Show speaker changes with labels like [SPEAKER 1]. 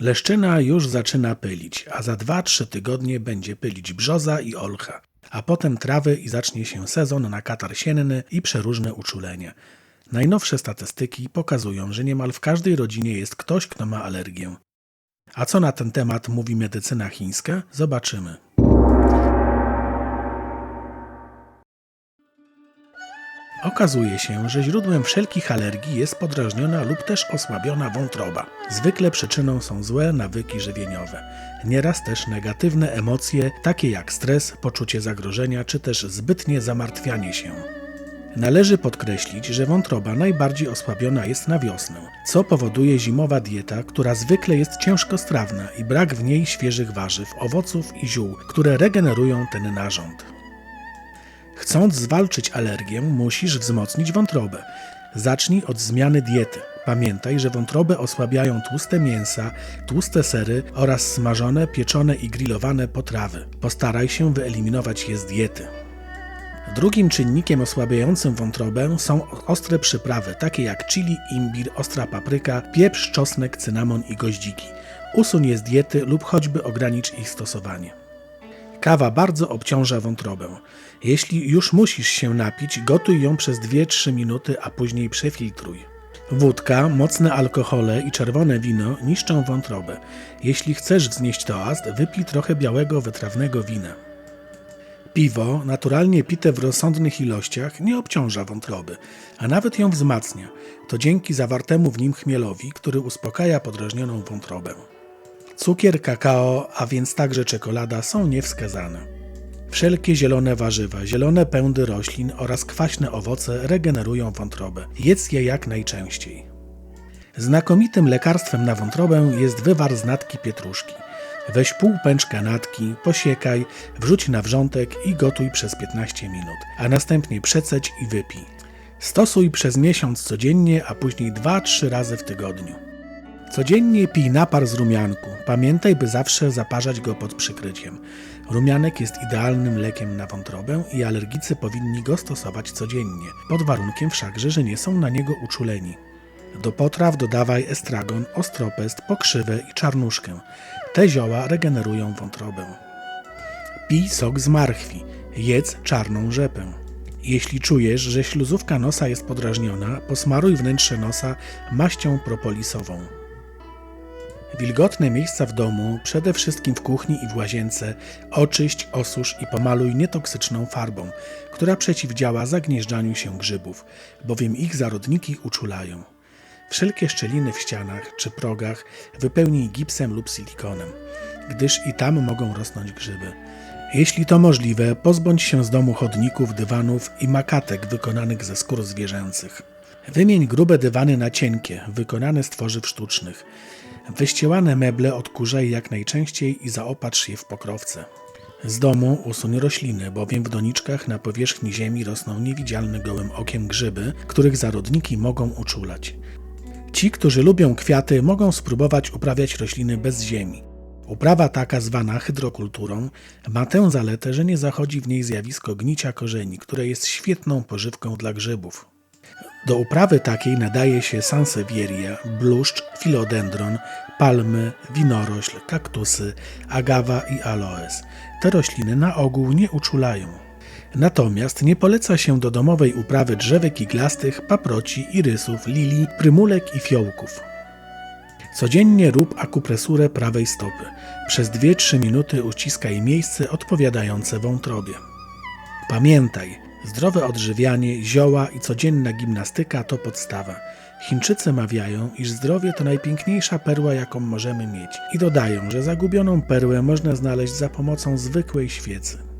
[SPEAKER 1] Leszczyna już zaczyna pylić, a za 2-3 tygodnie będzie pylić brzoza i olcha, a potem trawy i zacznie się sezon na katar sienny i przeróżne uczulenia. Najnowsze statystyki pokazują, że niemal w każdej rodzinie jest ktoś, kto ma alergię. A co na ten temat mówi medycyna chińska? Zobaczymy. Okazuje się, że źródłem wszelkich alergii jest podrażniona lub też osłabiona wątroba. Zwykle przyczyną są złe nawyki żywieniowe. Nieraz też negatywne emocje, takie jak stres, poczucie zagrożenia czy też zbytnie zamartwianie się. Należy podkreślić, że wątroba najbardziej osłabiona jest na wiosnę, co powoduje zimowa dieta, która zwykle jest ciężkostrawna i brak w niej świeżych warzyw, owoców i ziół, które regenerują ten narząd. Chcąc zwalczyć alergię, musisz wzmocnić wątrobę. Zacznij od zmiany diety. Pamiętaj, że wątrobę osłabiają tłuste mięsa, tłuste sery oraz smażone, pieczone i grillowane potrawy. Postaraj się wyeliminować je z diety. Drugim czynnikiem osłabiającym wątrobę są ostre przyprawy, takie jak chili, imbir, ostra papryka, pieprz, czosnek, cynamon i goździki. Usuń je z diety lub choćby ogranicz ich stosowanie. Kawa bardzo obciąża wątrobę. Jeśli już musisz się napić, gotuj ją przez 2-3 minuty, a później przefiltruj. Wódka, mocne alkohole i czerwone wino niszczą wątrobę. Jeśli chcesz wznieść toast, wypij trochę białego, wytrawnego wina. Piwo, naturalnie pite w rozsądnych ilościach, nie obciąża wątroby, a nawet ją wzmacnia. To dzięki zawartemu w nim chmielowi, który uspokaja podrażnioną wątrobę. Cukier, kakao, a więc także czekolada są niewskazane. Wszelkie zielone warzywa, zielone pędy roślin oraz kwaśne owoce regenerują wątrobę. Jedz je jak najczęściej. Znakomitym lekarstwem na wątrobę jest wywar z natki pietruszki. Weź pół pęczka natki, posiekaj, wrzuć na wrzątek i gotuj przez 15 minut, a następnie przeceć i wypij. Stosuj przez miesiąc codziennie, a później 2-3 razy w tygodniu. Codziennie pij napar z rumianku. Pamiętaj, by zawsze zaparzać go pod przykryciem. Rumianek jest idealnym lekiem na wątrobę i alergicy powinni go stosować codziennie, pod warunkiem wszakże, że nie są na niego uczuleni. Do potraw dodawaj estragon, ostropest, pokrzywę i czarnuszkę. Te zioła regenerują wątrobę. Pij sok z marchwi. Jedz czarną rzepę. Jeśli czujesz, że śluzówka nosa jest podrażniona, posmaruj wnętrze nosa maścią propolisową. Wilgotne miejsca w domu, przede wszystkim w kuchni i w łazience, oczyść, osusz i pomaluj nietoksyczną farbą, która przeciwdziała zagnieżdżaniu się grzybów, bowiem ich zarodniki uczulają. Wszelkie szczeliny w ścianach czy progach wypełnij gipsem lub silikonem, gdyż i tam mogą rosnąć grzyby. Jeśli to możliwe, pozbądź się z domu chodników, dywanów i makatek wykonanych ze skór zwierzęcych. Wymień grube dywany na cienkie, wykonane z tworzyw sztucznych. Wyścielane meble odkurzaj jak najczęściej i zaopatrz je w pokrowce. Z domu usuń rośliny, bowiem w doniczkach na powierzchni ziemi rosną niewidzialne gołym okiem grzyby, których zarodniki mogą uczulać. Ci, którzy lubią kwiaty, mogą spróbować uprawiać rośliny bez ziemi. Uprawa taka zwana hydrokulturą ma tę zaletę, że nie zachodzi w niej zjawisko gnicia korzeni, które jest świetną pożywką dla grzybów. Do uprawy takiej nadaje się sansevieria, bluszcz, filodendron, palmy, winorośl, kaktusy, agawa i aloes. Te rośliny na ogół nie uczulają. Natomiast nie poleca się do domowej uprawy drzewek iglastych, paproci, irysów, lilii, prymulek i fiołków. Codziennie rób akupresurę prawej stopy. Przez 2-3 minuty uciskaj miejsce odpowiadające wątrobie. Pamiętaj, zdrowe odżywianie, zioła i codzienna gimnastyka to podstawa. Chińczycy mawiają, iż zdrowie to najpiękniejsza perła, jaką możemy mieć, i dodają, że zagubioną perłę można znaleźć za pomocą zwykłej świecy.